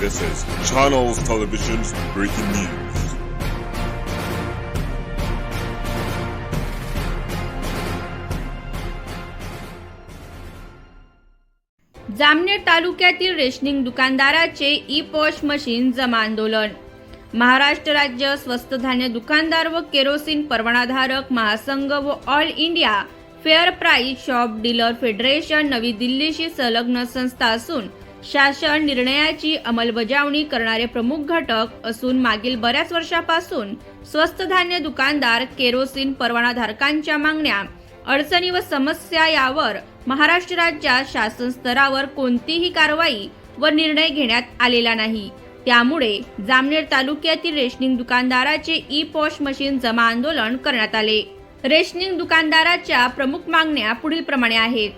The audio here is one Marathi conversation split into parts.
This is Channels Television's breaking news. Jamner तालुक्यातील रेशनिंग दुकानदाराचे ई पॉश मशीन जमा आंदोलन महाराष्ट्र राज्य स्वस्त धान्य दुकानदार व केरोसिन परवानाधारक महासंघ व all India fair price shop dealer federation नवी दिल्लीशी संलग्न संस्था असून शासन निर्णयाची अंमलबजावणी करणारे प्रमुख घटक असून मागील बऱ्याच वर्षापासून स्वस्त धान्य दुकानदार केरोसिन परवानाधारकांच्या मागण्या अडचणी व समस्या यावर महाराष्ट्र राज्यात शासन स्तरावर कोणतीही कारवाई व निर्णय घेण्यात आलेला नाही. त्यामुळे जामनेर तालुक्यातील रेशनिंग दुकानदाराचे ई पॉश मशीन जमा आंदोलन करण्यात आले. रेशनिंग दुकानदाराच्या प्रमुख मागण्या पुढील प्रमाणे आहेत.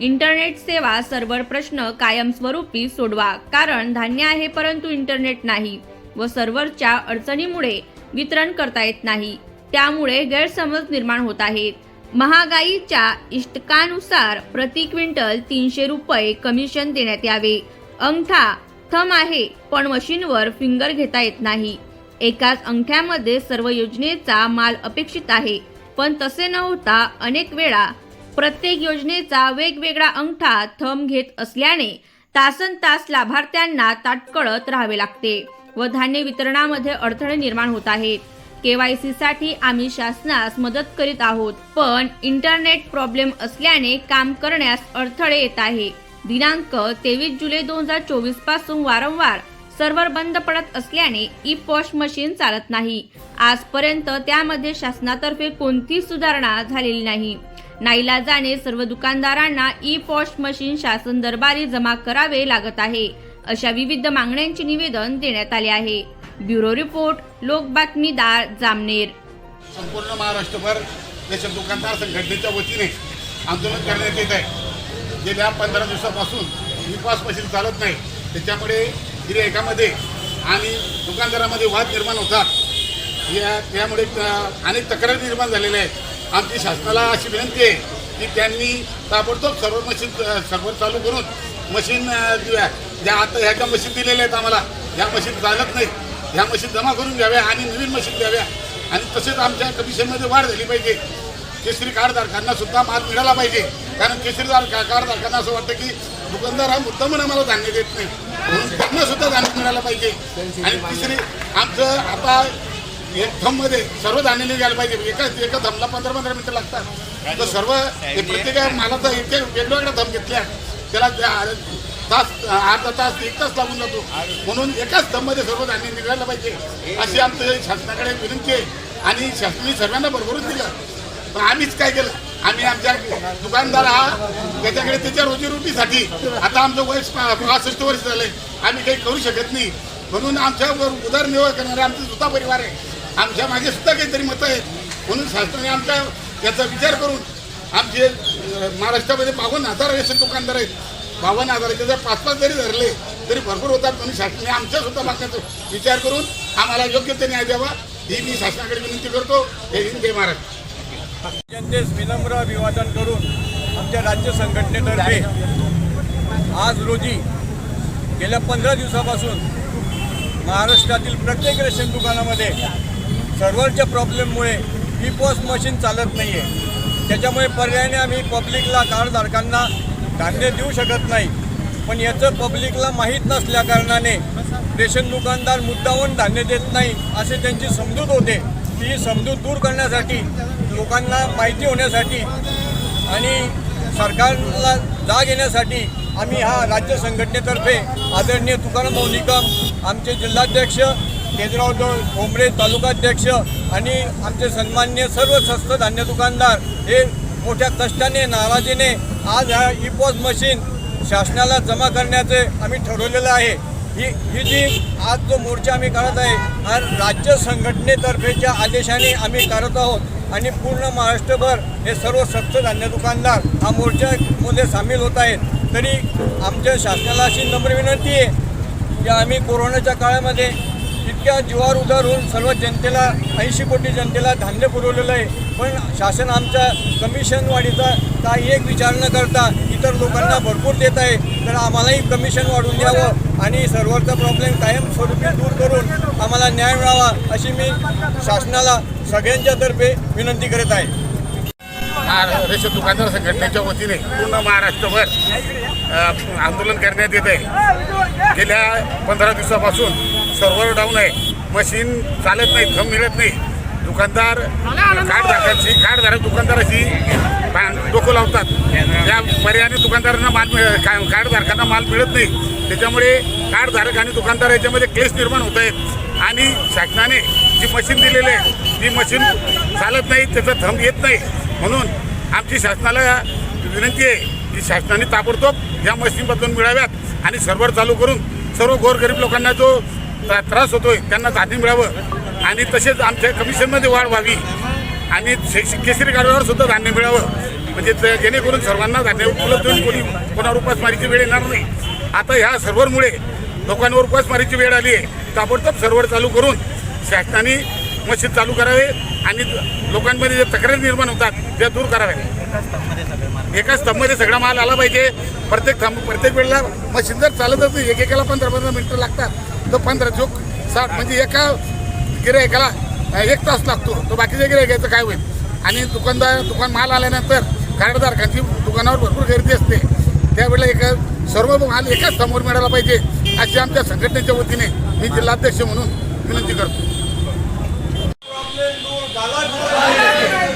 इंटरनेट सेवा सर्व्हर प्रश्न कायमस्वरूपी सोडवा. कारण धान्य आहे परंतु इंटरनेट नाही व सर्व्हरच्या अडचणीमुळे वितरण करता येत नाही. त्यामुळे गैरसमज निर्माण होत आहेत. महागाईच्या इष्टकानुसार प्रति क्विंटल तीनशे रुपये कमिशन देण्यात यावे. अंगठा थम आहे पण मशीनवर फिंगर घेता येत नाही. एकाच अंगठ्यामध्ये सर्व योजनेचा माल अपेक्षित आहे पण तसे न होता अनेक वेळा प्रत्येक योजनेचा वेगवेगळा अंगठा थम घेत असल्याने तासन तास लाभार्थ्यांना ताटकळत राहावे लागते व धान्य वितरणामध्ये अडथळे निर्माण होत आहेत. केवायसी साठी आम्ही शासनास मदत करीत आहोत पण इंटरनेट प्रॉब्लेम असल्याने काम करण्यास अडथळे येत आहे. दिनांक तेवीस जुलै दोन हजार चोवीसपासून वारंवार सर्व्हर बंद पडत असल्याने ई पॉश मशीन चालत नाही. आजपर्यंत त्यामध्ये शासनातर्फे कोणतीच सुधारणा झालेली नाही. नाईलाजाने सर्व दुकानदारांना ई पॉश मशीन शासन दरबारी जमा करावे लागत आहे. अशा विविध मागण्यांचे निवेदन देण्यात आले आहे. ब्युरो रिपोर्ट लोक बातमीदार जामनेर. संपूर्ण महाराष्ट्रभर रेशन दुकानदार संघटनेच्या वतीने आंदोलन करण्यात येत आहे. गेल्या पंधरा दिवसापासून ई पॉश मशीन चालत नाही. त्याच्यामुळे गिरायकामध्ये आणि दुकानदारामध्ये वाद निर्माण होतात. या त्यामुळे अनेक तक्रारी निर्माण झालेल्या आहेत. आमची शासनाला अशी विनंती आहे की त्यांनी ताबडतोब सर्व मशीन सर्व चालू करून मशीन द्या ज्या आता ह्या ज्या मशीन दिलेल्या आहेत आम्हाला ह्या मशीन चालत नाही ह्या मशीन जमा करून घ्याव्या आणि नवीन मशीन द्याव्या. आणि तसेच आमच्या कमिशनमध्ये वाढ झाली पाहिजे. केसरी कार्डधारकांना सुद्धा माल मिळाला पाहिजे. कारण केसरी कार्डधारकांना असं वाटतं की दुकानदार हा मुद्दामून आम्हाला धान्य देत नाही म्हणून त्यांना सुद्धा धान्य मिळालं पाहिजे. आणि तिसरी आमचं आता एक थंबमध्ये सर्व धान्य निघायला पाहिजे. एका एका थंबला पंधरा पंधरा मिनिटं लागतात. तर सर्व प्रत्येक मालाचा एक वेगवेगळ्या थंब घेतल्या. त्याला तास अर्धा तास एक तास लागून जातो. म्हणून एकाच थममध्ये सर्व धान्य निघायला पाहिजे. अशी आमचं शासनाकडे विनंती आहे. आणि शासनाने सर्वांना भरभरून दिलं. पण आम्हीच काय केलं? आम्ही आमच्या दुकानदार हा त्याच्याकडे त्याच्या रोजीरोटीसाठी आता आमचं वय पासष्ट वर्ष झालंय. आम्ही काही करू शकत नाही. म्हणून आमच्यावर उदरनिर्वाह करणारे आमचा सुद्धा परिवार आहे. आमच्या मागे सुद्धा काहीतरी मतं आहेत. म्हणून शासनाने आमच्या याचा विचार करून आमचे महाराष्ट्रामध्ये बावन्न हजार रेशन दुकानदार आहेत. बावन्न हजाराचे जर पाच पाच जरी धरले तरी भरपूर होतात. म्हणून शासनाने आमच्या सुद्धा मागण्याचा विचार करून आम्हाला योग्य ते न्याय द्यावा. ही मी शासनाकडे विनंती करतो. हे हिंद जय महाराष्ट्र. जनतेस विनम्र अभिवादन करून आमच्या राज्य संघटनेतर्फे आज रोजी गेल्या पंधरा दिवसापासून महाराष्ट्रातील प्रत्येक रेशन दुकानामध्ये सर्व्हरच्या प्रॉब्लेममुळे ई पॉस मशीन चालत नाही आहे त्याच्यामुळे पर्यायाने आम्ही पब्लिकला कार्डधारकांना धान्य देऊ शकत नाही. पण याचं पब्लिकला माहीत नसल्या कारणाने रेशन दुकानदार मुद्दावून धान्य देत नाही असे त्यांची समजूत होते. ती समजूत दूर करण्यासाठी लोकांना माहिती होण्यासाठी आणि सरकारला जाग येण्यासाठी आम्ही हा राज्य संघटनेतर्फे आदरणीय तुकाराम भाऊ निकम आमचे जिल्हाध्यक्ष केजराव ठोंबरे तालुकाध्यक्ष आणि आमचे सन्मान्य सर्व स्वस्त धान्य दुकानदार हे मोठ्या कष्टाने नाराजीने आज ह्या ई मशीन शासनाला जमा करण्याचे आम्ही ठरवलेलं आहे. ही ही जी आज जो मोर्चा आम्ही काढत आहे हा राज्य संघटनेतर्फेच्या आदेशाने आम्ही करत आहोत आणि पूर्ण महाराष्ट्रभर हे सर्व सक्त धान्य दुकानदार हा मोर्चामध्ये सामील होत आहेत. तरी आमच्या शासनाला अशी नम्र विनंती आहे की आम्ही कोरोनाच्या काळामध्ये इतक्या जीवावर उधार होऊन सर्व जनतेला ऐंशी कोटी जनतेला धान्य पुरवलेलं आहे. पण शासन आमच्या कमिशन वाढीचा काही एक विचार न करता इतर लोकांना भरपूर देत आहे. तर आम्हालाही कमिशन वाढवून द्यावं आणि सर्व्हरचा प्रॉब्लेम कायमस्वरूपी दूर करून आम्हाला न्याय मिळावा अशी मी शासनाला सगळ्यांच्या तर्फे विनंती करत आहे. रेशन दुकानदार संघटनेच्या वतीने पूर्ण महाराष्ट्रभर आंदोलन करण्यात येत आहे. गेल्या पंधरा दिवसापासून सर्व्हर डाऊन आहे. मशीन चालत नाही थंब मिळत नाही. दुकानदार कार्डधारकांची कार्डधारक दुकानदाराची डोकं लावतात. त्या पर्यायाने दुकानदारांना माल मिळ- कार्डधारकांना माल मिळत नाही. त्याच्यामुळे कार्डधारक आणि दुकानदार याच्यामध्ये क्लेश निर्माण होत आहेत. आणि शासनाने जी मशीन दिलेली आहे ती मशीन चालत नाही त्याचा थंब येत नाही. म्हणून आमची शासनाला विनंती आहे की शासनाने ताबडतोब या मशीन बदलून मिळाव्यात आणि सर्व्हर चालू करून सर्व गोरगरीब लोकांना जो त्रास होतोय त्यांना जाती मिळावं. आणि तसेच आमच्या कमिशनमध्ये वाढ व्हावी. आणि शैक्षिक केसरी कार्डावर सुद्धा धान्य मिळावं. म्हणजे ते- जेणेकरून सर्वांना धान्य उपलब्ध होईल कोणी कोणावर उपासमारीची वेळ येणार नाही. आता ह्या सर्व्हरमुळे लोकांवर उपासमारीची वेळ आली आहे. ताबडतोब सर्व्हर चालू करून शासनाने मशीन चालू करावे आणि लोकांमध्ये जे तक्रारी निर्माण होतात त्या दूर कराव्या एकाच स्तंभमध्ये सगळा माल आला पाहिजे. प्रत्येक थांब प्रत्येक वेळेला मशीन जर चालतच नाही एकेकाला पंधरा पंधरा मिनटं लागतात. तर पंधरा चोक साठ म्हणजे एका गिरायकाला एक तास लागतो. तो बाकीच्या गिरायकाचं काय होईल? आणि दुकानदार दुकान माल आल्यानंतर कार्डधारकांची दुकानावर भरपूर गर्दी असते. त्यावेळेला एका सर्व माल एकाच समोर मिळाला पाहिजे अशी आमच्या संघटनेच्या वतीने मी जिल्हाध्यक्ष म्हणून विनंती करतो प्रॉब्लेम दूर झालाच पाहिजे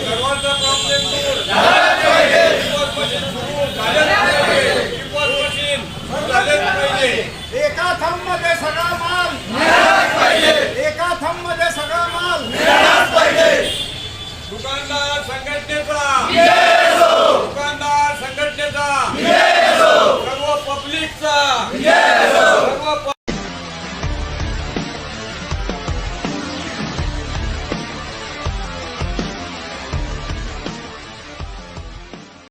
सर्वांचा प्रॉब्लेम दूर झालाच पाहिजे डिपॉझिट मशीन सुरू झालेच पाहिजे डिपॉझिट मशीन झालेच पाहिजे एका थंबमध्ये सगळा माल. एका थंबमध्ये सगळा माल. दुकानदार संघटनेचा.